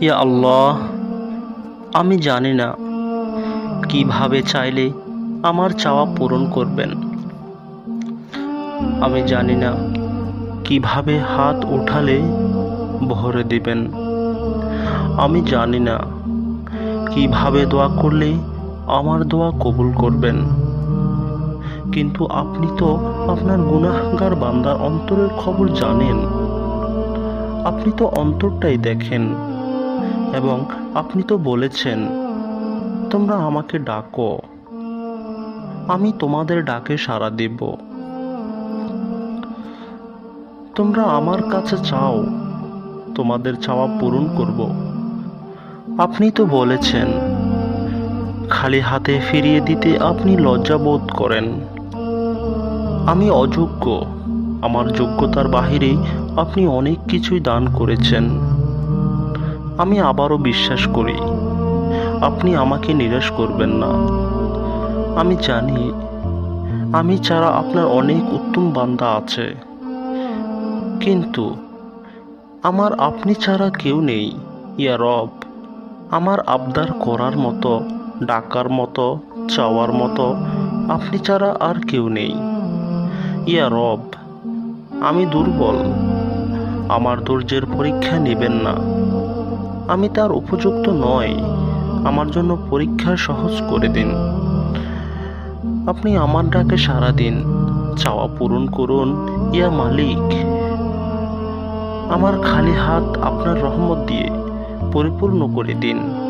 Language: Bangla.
ইয়া আল্লাহ, আমি জানি না কীভাবে চাইলে আমার চাওয়া পূরণ করবেন। আমি জানি না কীভাবে হাত উঠালে ভরে দিবেন। আমি জানি না কীভাবে দোয়া করলে আমার দোয়া কবুল করবেন। কিন্তু আপনি তো আপনার গুনাহগার বান্দার অন্তরের খবর জানেন। আপনি তো অন্তরটাই দেখেন। এবং আপনি তো বলেছেন, তোমরা আমাকে ডাকো। আমি তোমাদের ডাকে সাড়া দেব। তোমরা আমার কাছে চাও, তোমাদের চাওয়া পূরণ করব। আপনি তো বলেছেন, খালি হাতে ফিরিয়ে দিতে আপনি লজ্জা বোধ করেন। আমি অযোগ্য। আমার যোগ্যতার বাহিরে আপনি অনেক কিছুই দান করেছেন। আমি আবারও বিশ্বাস করি। আপনি আমাকে নিরাশ করবেন না। আমি জানি, আমি ছাড়া আপনার অনেক উত্তম বান্দা আছে। কিন্তু আমার আপনি ছাড়া কেউ নেই, ইয়া রব। আমার আবদার করার মতো, ডাকার মতো, চাওয়ার মতো আপনি ছাড়া আর কেউ নেই। ইয়া রব, আমি দুর্বল। আমার ধৈর্যের পরীক্ষা নেবেন না। আমি তার উপযুক্ত নয় আমার জন্য পরীক্ষা সহজ করে দিন। আপনি আমার ডাকে সারা দিন। চাওয়া পূরণ করুন, ইয়া মালিক। আমার খালি হাত আপনার রহমত দিয়ে পরিপূর্ণ করে দিন।